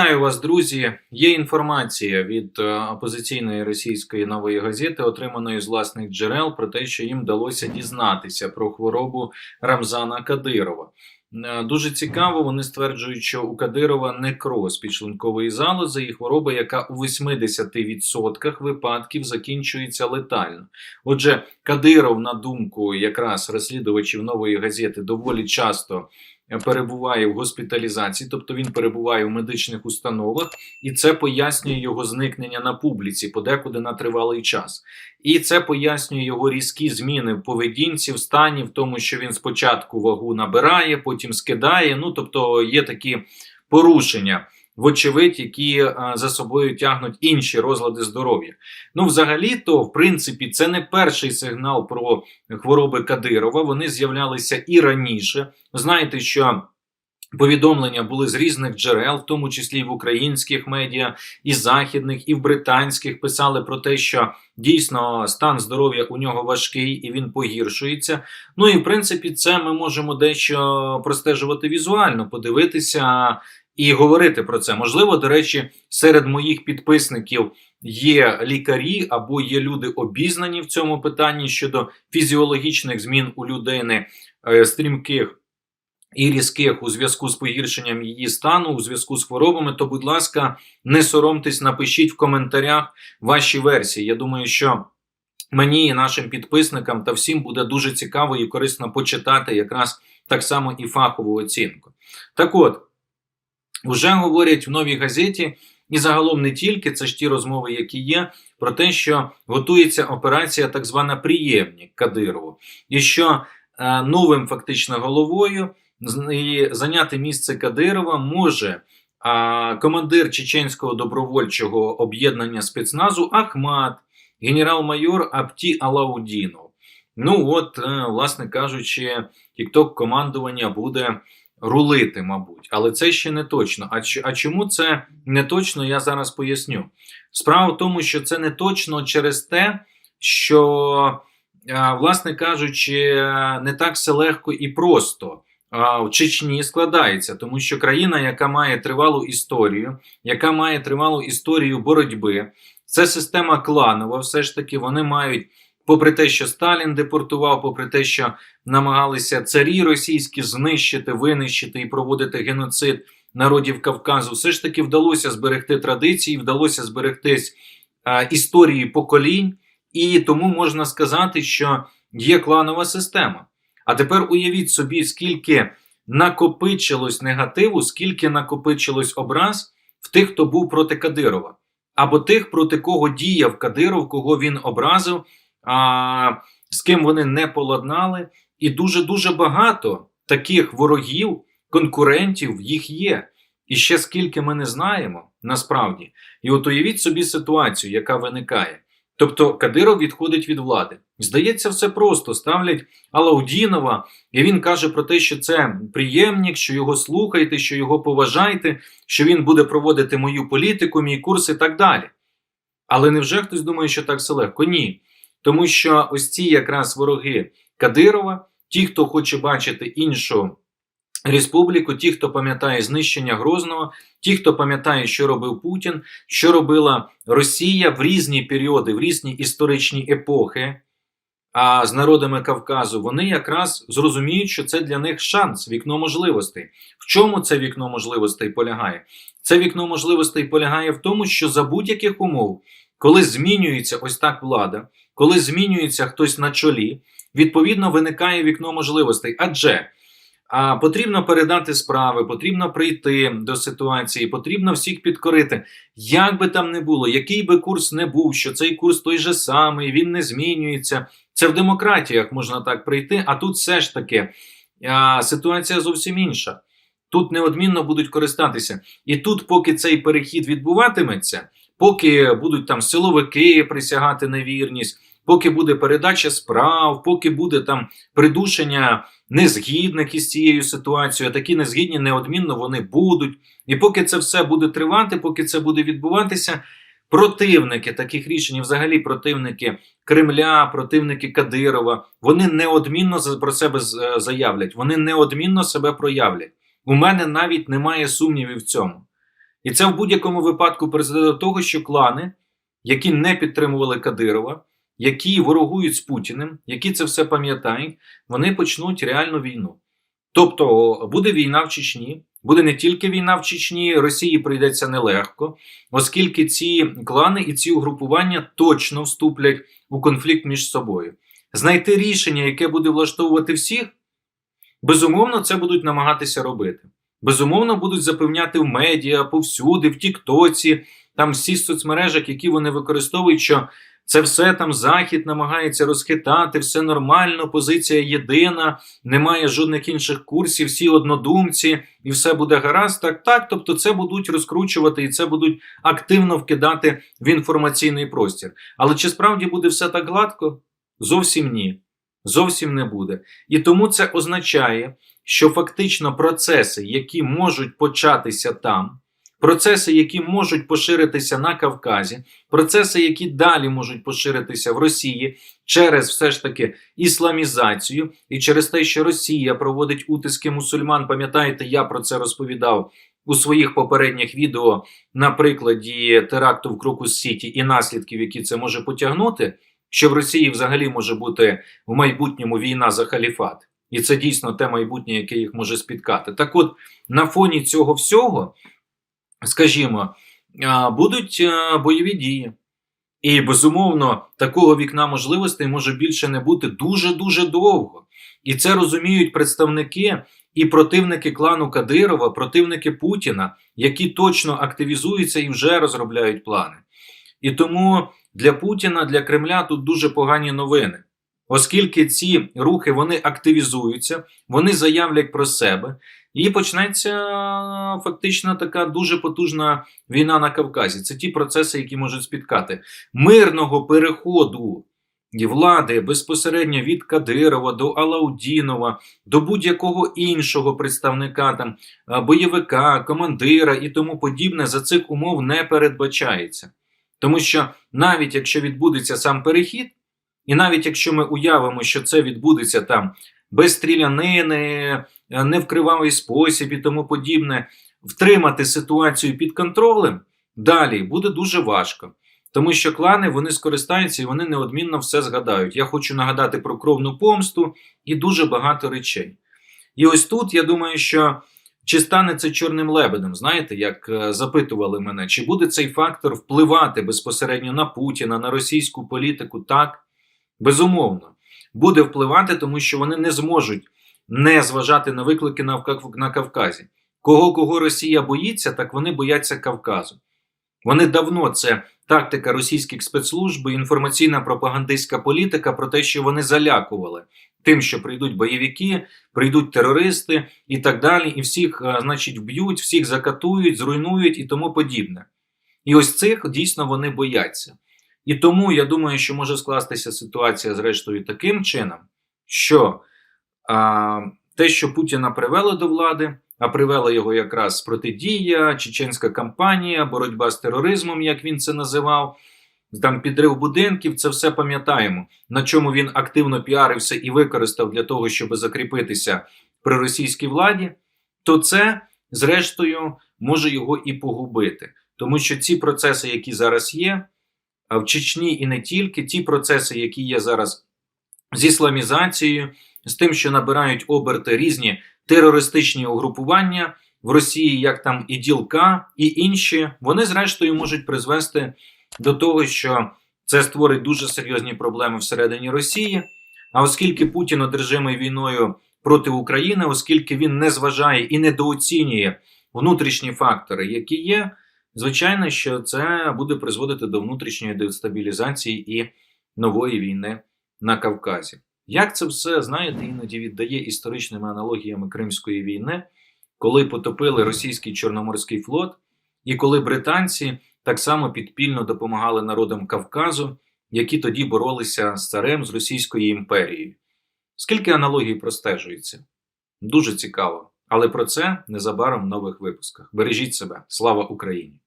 Вітаю вас, друзі. Є інформація від е, опозиційної російської нової газети, отриманої з власних джерел, про те, що їм вдалося дізнатися про хворобу Рамзана Кадирова. Е, Дуже цікаво, вони стверджують, що у Кадирова некроз підшлункової залози і хвороба, яка у 80% випадків закінчується летально. Отже, Кадиров, на думку якраз розслідувачів нової газети, доволі часто перебуває в госпіталізації, тобто він перебуває в медичних установах, і це пояснює його зникнення на публіці, подекуди на тривалий час. І це пояснює його різкі зміни в поведінці, в стані, в тому, що він спочатку вагу набирає, потім скидає. Ну тобто є такі порушення. Вочевидь, які а, за собою тягнуть інші розлади здоров'я. Ну, взагалі-то, в принципі, це не перший сигнал про хвороби Кадирова. Вони з'являлися і раніше. Знаєте, що повідомлення були з різних джерел, в тому числі і в українських медіа, і західних, і в британських писали про те, що дійсно стан здоров'я у нього важкий і він погіршується. Ну і в принципі, це ми можемо дещо простежувати візуально, подивитися. І говорити про це можливо, до речі, серед моїх підписників є лікарі або є люди обізнані в цьому питанні щодо фізіологічних змін у людини е, стрімких і різких у зв'язку з погіршенням її стану, у зв'язку з хворобами. То, будь ласка, не соромтесь, напишіть в коментарях ваші версії. Я думаю, що. Мені і нашим підписникам та всім буде дуже цікаво і корисно почитати якраз так само і фахову оцінку. Так от, вже говорять в новій газеті, і загалом не тільки це ж ті розмови, які є, про те, що готується операція так звана «Приємник» Кадирову, і що е, новим фактично головою і зайняти місце Кадирова може а, командир чеченського добровольчого об'єднання спецназу Ахмат, генерал-майор Апті Алаудінов. Ну от, е, власне кажучи, тікток командування буде рулити, мабуть, але це ще не точно. А, а чому це не точно, я зараз поясню. Справа в тому, що це не точно через те, що, власне кажучи, не так все легко і просто. В Чечні складається, тому що країна, яка має тривалу історію, яка має тривалу історію боротьби, це система кланова. Все ж таки, вони мають, попри те, що Сталін депортував, попри те, що намагалися царі російські знищити, винищити і проводити геноцид народів Кавказу, все ж таки вдалося зберегти традиції, вдалося зберегтись е, історії поколінь, і тому можна сказати, що є кланова система. А тепер уявіть собі, скільки накопичилось негативу, скільки накопичилось образ в тих, хто був проти Кадирова, або тих, проти кого діяв Кадиров, кого він образив, а, з ким вони не поладнали. І дуже дуже багато таких ворогів, конкурентів їх є. І ще скільки ми не знаємо насправді. І от уявіть собі ситуацію, яка виникає. Тобто Кадиров відходить від влади. Здається, все просто ставлять Алаудінова, і він каже про те, що це приємник, що його слухайте, що його поважайте, що він буде проводити мою політику, мій курс і так далі. Але невже хтось думає, що так все легко? Ні. Тому що ось ці якраз вороги Кадирова, ті, хто хоче бачити іншу республіку, ті, хто пам'ятає знищення Грозного, ті, хто пам'ятає, що робив Путін, що робила Росія в різні періоди, в різні історичні епохи. А з народами Кавказу вони якраз зрозуміють, що це для них шанс, вікно можливостей. В чому це вікно можливостей полягає? Це вікно можливостей полягає в тому, що за будь-яких умов, коли змінюється ось так влада, коли змінюється хтось на чолі, відповідно виникає вікно можливостей. Адже а, потрібно передати справи, потрібно прийти до ситуації, потрібно всіх підкорити. Як би там не було, який би курс не був, що цей курс той же самий, він не змінюється. Це в демократіях можна так прийти, а тут все ж таки а, ситуація зовсім інша. Тут неодмінно будуть користатися. І тут, поки цей перехід відбуватиметься, поки будуть там силовики присягати на вірність, поки буде передача справ, поки буде там придушення незгідних із цією ситуацією, а такі незгідні неодмінно вони будуть. І поки це все буде тривати, поки це буде відбуватися, противники таких рішень, взагалі противники Кремля, противники Кадирова, вони неодмінно про себе заявлять, вони неодмінно себе проявлять. У мене навіть немає сумнівів в цьому. І це в будь-якому випадку призведе до того, що клани, які не підтримували Кадирова, які ворогують з Путіним, які це все пам'ятають, вони почнуть реальну війну. Тобто буде війна в Чечні, буде не тільки війна в Чечні, Росії прийдеться нелегко, оскільки ці клани і ці угрупування точно вступлять у конфлікт між собою. Знайти рішення, яке буде влаштовувати всіх, безумовно, це будуть намагатися робити. Безумовно, будуть запевняти в медіа, повсюди, в Тіктоці, там всі соцмережах, які вони використовують, що це все там Захід намагається розхитати, все нормально, позиція єдина, немає жодних інших курсів, всі однодумці, і все буде гаразд. Так, так. Тобто, це будуть розкручувати і це будуть активно вкидати в інформаційний простір. Але чи справді буде все так гладко? Зовсім ні. Зовсім не буде. І тому це означає, що фактично процеси, які можуть початися там, процеси, які можуть поширитися на Кавказі, процеси, які далі можуть поширитися в Росії через все ж таки ісламізацію, і через те, що Росія проводить утиски мусульман. Пам'ятаєте, я про це розповідав у своїх попередніх відео на прикладі теракту в Крокус Сіті і наслідків, які це може потягнути. Що в Росії взагалі може бути в майбутньому війна за халіфат, і це дійсно те майбутнє, яке їх може спіткати. Так, от на фоні цього всього, скажімо, будуть бойові дії. І безумовно, такого вікна можливостей може більше не бути дуже дуже довго. І це розуміють представники і противники клану Кадирова, противники Путіна, які точно активізуються і вже розробляють плани. І тому для Путіна, для Кремля тут дуже погані новини, оскільки ці рухи вони активізуються, вони заявлять про себе, і почнеться фактично така дуже потужна війна на Кавказі. Це ті процеси, які можуть спіткати мирного переходу влади безпосередньо від Кадирова до Алаудінова, до будь-якого іншого представника там бойовика, командира і тому подібне за цих умов не передбачається. Тому що навіть якщо відбудеться сам перехід, і навіть якщо ми уявимо, що це відбудеться там без стрілянини, не в кривавий спосіб і тому подібне, втримати ситуацію під контролем далі буде дуже важко. Тому що клани вони скористаються і вони неодмінно все згадають. Я хочу нагадати про кровну помсту і дуже багато речей. І ось тут я думаю, що чи стане це чорним лебедем, знаєте, як е, запитували мене, чи буде цей фактор впливати безпосередньо на Путіна, на російську політику? Так, безумовно, буде впливати, тому що вони не зможуть не зважати на виклики на, Кавказі. Кого кого Росія боїться, так вони бояться Кавказу. Вони давно це тактика російських спецслужб, інформаційна пропагандистська політика про те, що вони залякували тим, що прийдуть бойовики, прийдуть терористи і так далі, і всіх, е, значить, вб'ють, всіх закатують, зруйнують і тому подібне. І ось цих дійсно вони бояться. І тому я думаю, що може скластися ситуація, зрештою, таким чином, що а, те, що Путіна привело до влади, а привела його якраз протидія, чеченська кампанія, боротьба з тероризмом, як він це називав там підрив будинків, це все пам'ятаємо, на чому він активно піарився і використав для того, щоб закріпитися при російській владі, то це, зрештою, може його і погубити. Тому що ці процеси, які зараз є, в Чечні і не тільки, ті процеси, які є зараз з ісламізацією, з тим, що набирають оберти різні терористичні угрупування в Росії, як там і ділка, і інші, вони зрештою можуть призвести до того, що це створить дуже серйозні проблеми всередині Росії. А оскільки Путін одержимий війною проти України, оскільки він не зважає і недооцінює внутрішні фактори, які є, звичайно, що це буде призводити до внутрішньої дестабілізації і нової війни на Кавказі. Як це все знаєте, іноді віддає історичними аналогіями Кримської війни, коли потопили російський Чорноморський флот, і коли британці так само підпільно допомагали народам Кавказу, які тоді боролися з царем з Російською імперією. Скільки аналогій простежується? Дуже цікаво. Але про це незабаром в нових випусках. Бережіть себе. Слава Україні!